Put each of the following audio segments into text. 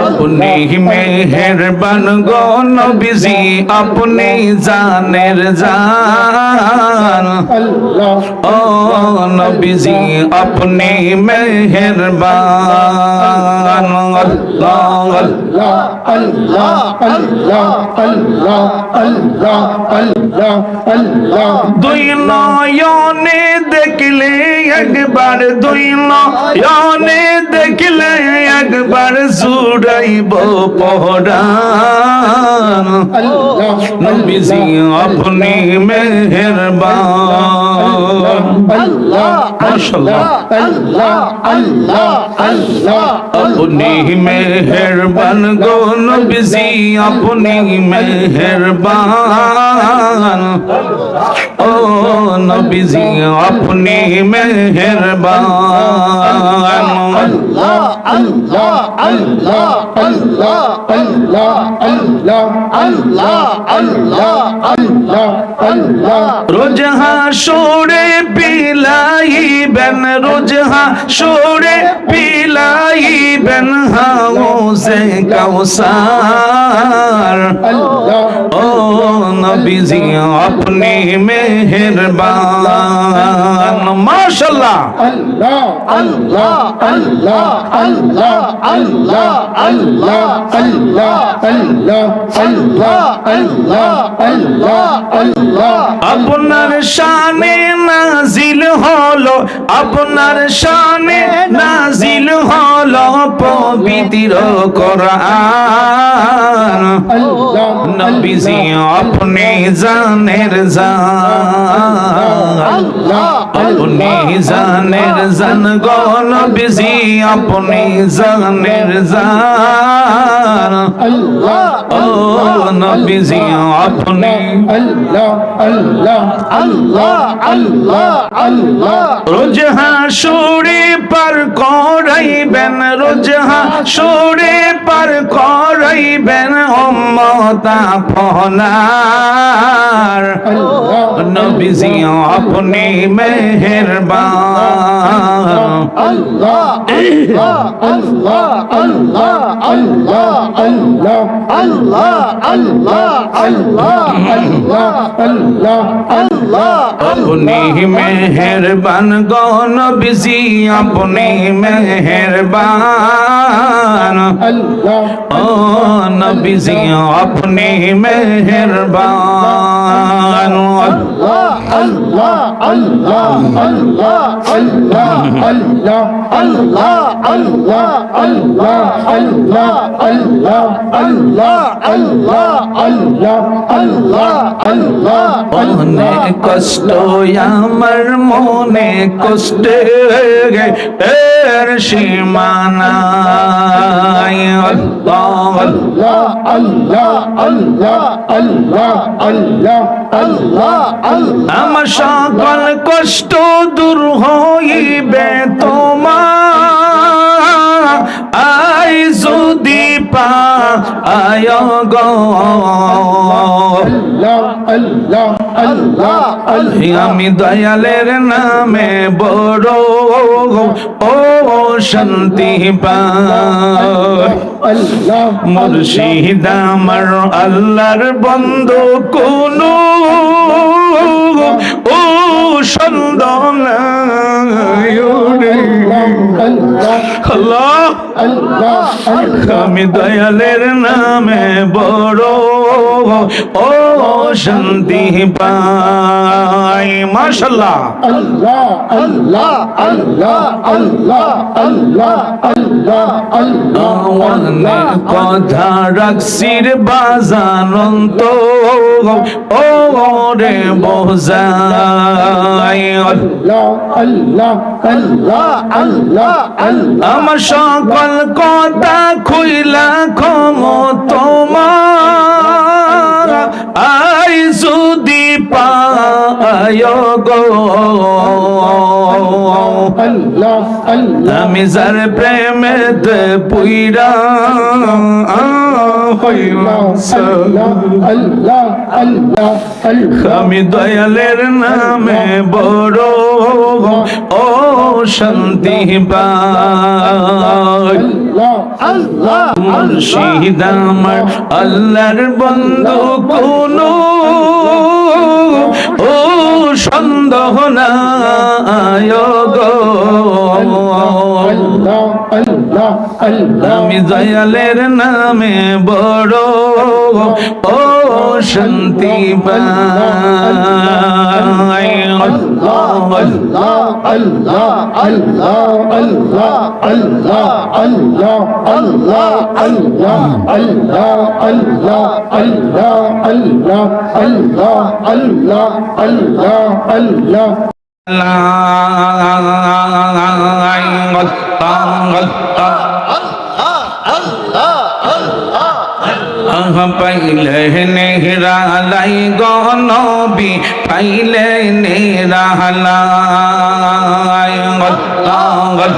আপনি মেহেরবান গো নবীজি আপনি জানের জান ও নবীজি আপনি মেহেরবান আল্লাহ আল্লাহ দুই নয়নে দেখলে একবার দুই নয়নে দেখলে একবার জুড়াইব পহরান। নবীজি আপনি মেহেরবান মাশাআল্লাহ আপনি মেহেরবান গো নবীজি আপনি মেহেরবান ও নবীজি আল্লাহ আল্লাহ রোজ হাসুরে পিলাইবেন রোজ হাসুরে পিলাইবেন হাউসে কাউসার। ও নবীজি, আপনি মেহেরবান। মাশাআল্লাহ আপনার শানে নাজিল হলো আপনার শানে নাজিল হলো। পবিত্র কোরআন নবীজি আপনি জানের জান আপনি জানের জান গো নবীজি আপনি জানের জান ও নবীজি আপনি রোজ হাসুরে পার করাইবেন রোজ হাসুরে পার করাইবেন অম্মতা ফনার নবীজি আপনি মেহেরবান আপনি মেহেরবান গো নবীজি আপনি মেহেরবান ও নবীজি আপনি মেহেরবান অনেক কষ্ট আমার মনে কষ্টে এর সীমানাই আল্লাহ আমার সকল কষ্ট দূর হইবে তোমার। আই যদি পা আয় গো। আমি দয়ালের নামে বড় ও শান্তি মুর্শিদ আমার আল্লাহর বন্ধু কোন ও সন্দন আল্লাহ আমি দয়ালের নামে বড় ও শান্তি পাই। মাশাল্লাহ অনেক কথা রাখছির বাজানন্ত ও রে বোঝাই। আমার সকল কথা খুইলা ক্ষম তোমার। আই যদি পায় গো। আমি যার প্রেমেতে পুইরা আমি দয়ালের নামে বড় ও শান্তি মুর্শিদ আল্লাহর বন্ধু কোন ও সন্দেহ নাই। আমি দয়ালের নামে বড় ও শান্তি পাই আল্লাহ পাইলে নেহরালাই গনবি পাইলে নেহরালাই গল গল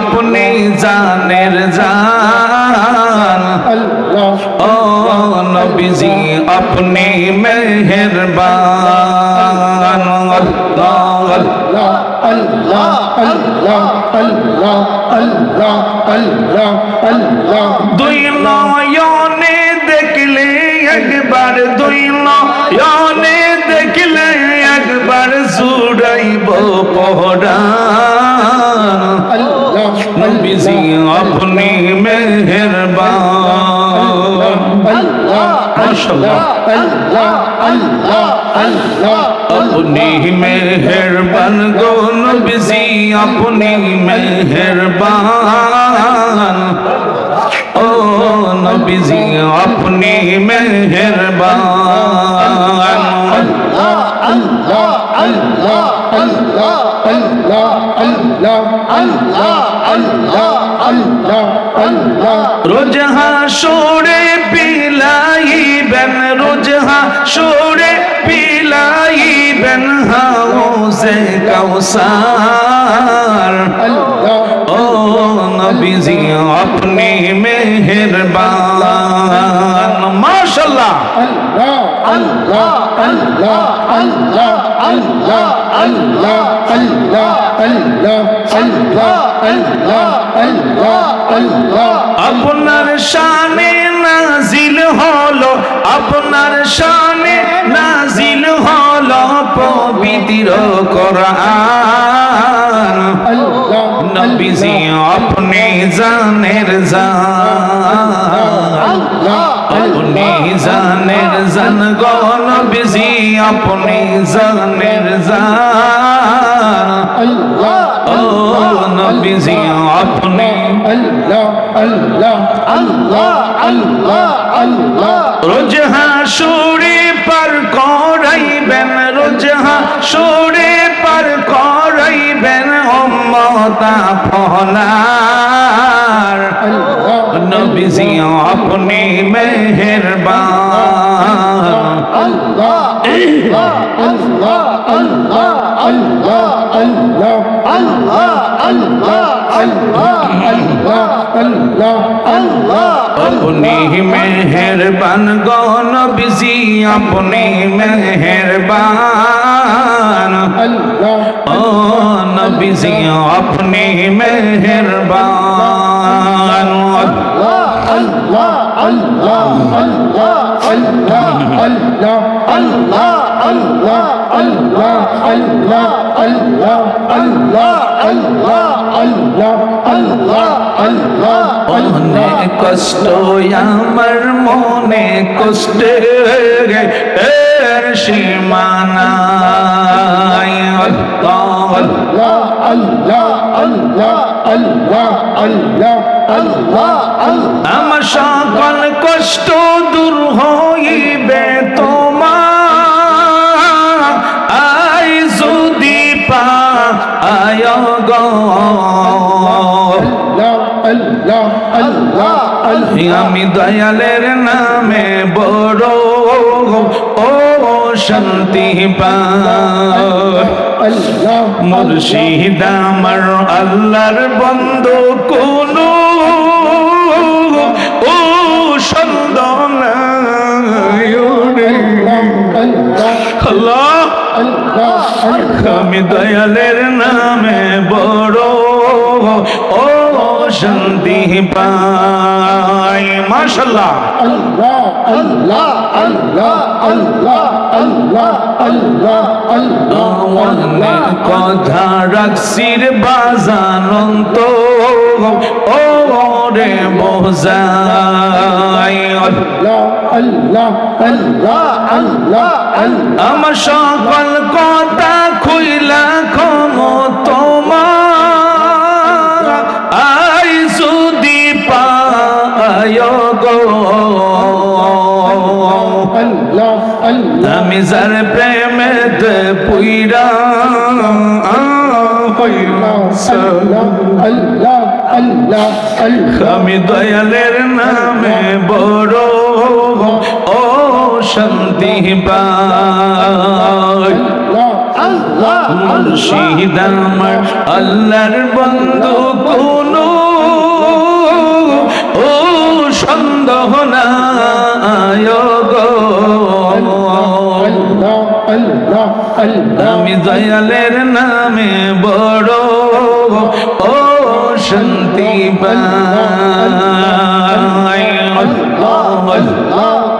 اپنے جان او نبی جی اپنی مہربان اللہ الہ الہ اللہ الہ اللہ الہ د ینے دیکل اکبر دین ینے دیکلیں اکبر سوری بو پہرا নবীজি আপনি মেহেরবান। মাশাআল্লাহ। আপনি মেহেরবান গো নবীজি আপনি মেহেরবান। ও নবীজি আপনি মেহেরবান। রোজ হাসরে বিলাইবেন রোজ হাসরে বিলাইবেন হাউসে কাউসার। ও নবীজি আপনি মেহেরবান। মাশাআল্লাহ। আল্লাহ আপনার শানে নাজিল হলো, আপনার শানে নাজিল হলো পবিত্র কোরআন। নবীজি আপনি জানের জান। জানের জান গন বিজি আপনি জানের জান। ও নবীজি আপনি আল্লাহ আল্লাহ আল্লাহ আল্লাহ আল্লাহ। রোজ হাসুরি পার করাইবেন রোজ হাসুরি পার করাইবেন উম্মতা ফলার। নবীজি আপনি মেহেরবান। আপনি মেহেরবান গো নবীজি আপনি মেহেরবান ও নবীজি আপনি মেহেরবান Allah আল্লাহ আল্লাহ আল্লাহ আল্লাহ আল্লাহ আল্লাহ আল্লাহ আল্লাহ অনেক কষ্ট, আমার মনে কষ্ট এর সীমানায় আল্লাহ আল্লাহ আল্লাহ আল্লাহ আল্লাহ আল্লাহ আল্লাহ আল্লাহ আমার সকল কষ্ট দূর হইবে আমি দয়ালের নামে বড় ও শান্তি মুর্শিদ আল্লাহর বন্ধু কোন ও আল্লাহ আল্লাহ। আমি দয়ালের নামে বড় ও শান্তি পাই। মাশাল্লাহ আল্লাহ আল্লাহ আল্লাহ আল্লাহ আল্লাহ আল্লাহ আল্লাহ কথা রাখছির বাজানন্ত। ও রে বোঝাই। আমার সকল কথা খুইলা কম তোমার আই যদি পায় আমি যার প্রেমে পুইরা আমি দয়ালের নামে বড় ও শান্তি পাই মুর্শিদ আমার, আল্লাহর বন্ধু কোন। ও সন্দেহ না গো। আল্লাহ আল্লাহ আল্লাহ আমি দয়ালের নামে বড়, ও শান্তি পাই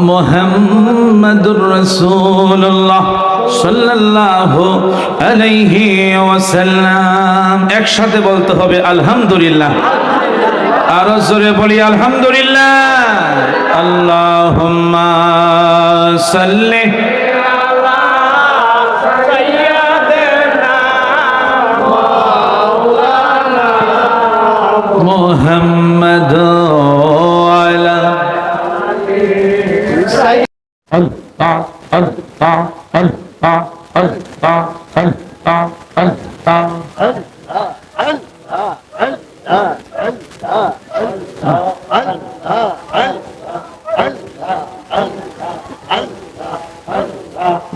মোহাম্মদুর রসুল্লাহ সাল্লাল্লাহু আলাইহি ওয়াসাল্লাম। একসাথে বলতে হবে আলহামদুলিল্লাহ। আরও জোরে বলি আলহামদুলিল্লাহ। আল্লাহুম্মা সাল্লি। মোহাম্মদ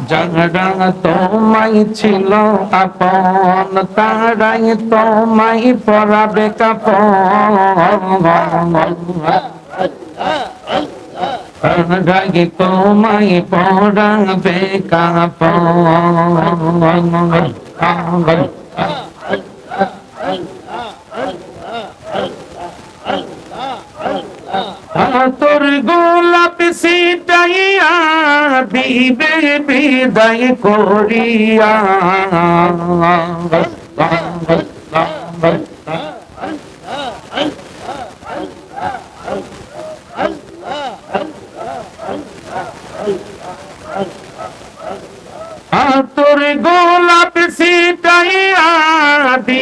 যারা তোমায় ছিল আপন তারাই তোমায় পরাবে কাপন। তারাই তোমায় পরাবে কাপন। তোর গোলাপ সিটাইয়া দিবে বিদায় করিয়া। তোর গোলাপ সিটাইয়া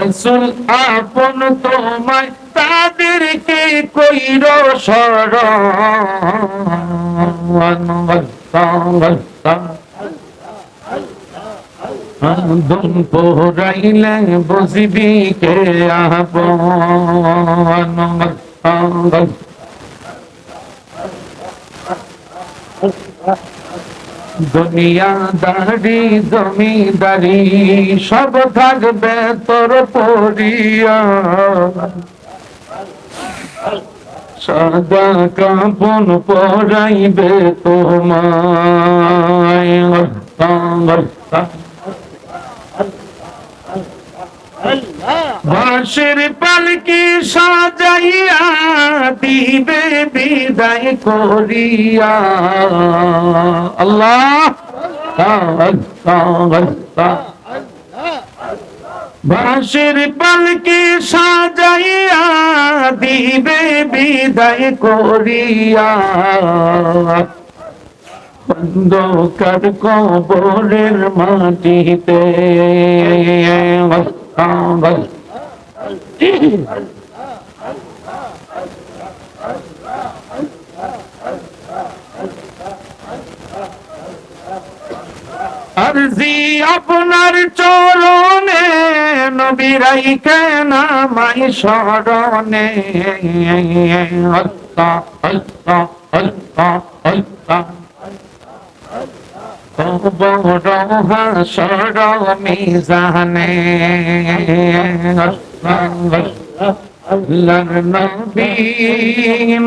রসুল আপন তোমায় তাদেরকে কইর কে আপন। দুনিয়াদারি জমিদারি সব থাকবে তোর পরিয়া। সাদা কাপন পরাইবে তোমায়। বাঁশের পালকি সাজাইয়া দিবে বিদায় করিয়া। আল্লাহ। বাঁশের পালকি সাজাইয়া দিবে বিদায় করিয়া। অন্ধকার কবরের মাটিতে। আরজি আপনার চরণে নবীরাই কেন মাই শরণে আল্লাহ আল্লাহ আল্লাহ আল্লাহ কবর হাসর আল্লাহর নবী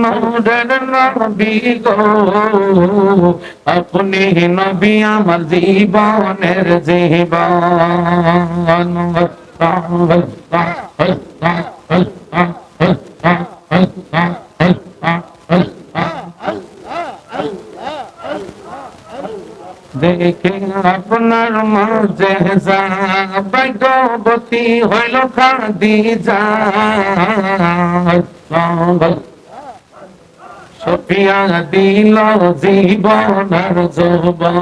মোদের নবী গো। আপনি নবী আমার জীবনের জীবন। দেখে আপনার মাঝে ভাগ্যবতী হইল খাদি যা সফিয়া দিল জীবনের যৌবন।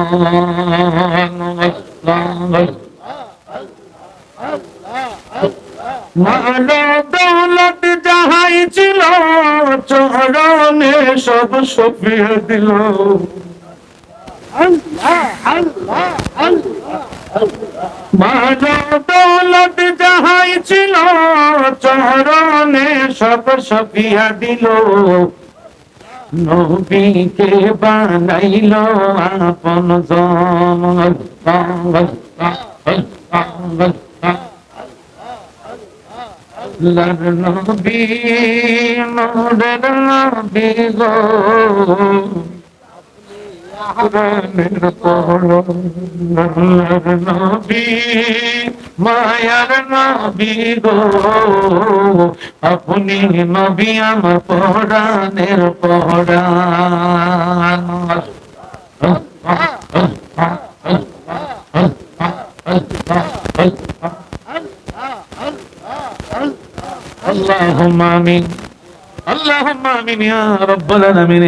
মাল দৌলত যাহাই ছিল, চরণে সব সফিয়া দিল। দৌলত যাহাই ছিল চরণে সব সফিয়া দিল। নবীকে বানাইল আপন নবী নবী গো। প্রাণের পরম লার নবী মায়ার নবী গো আপনি নবী আমার পরাণের পরাণ اللهم آمين اللهم آمين يا رب العالمين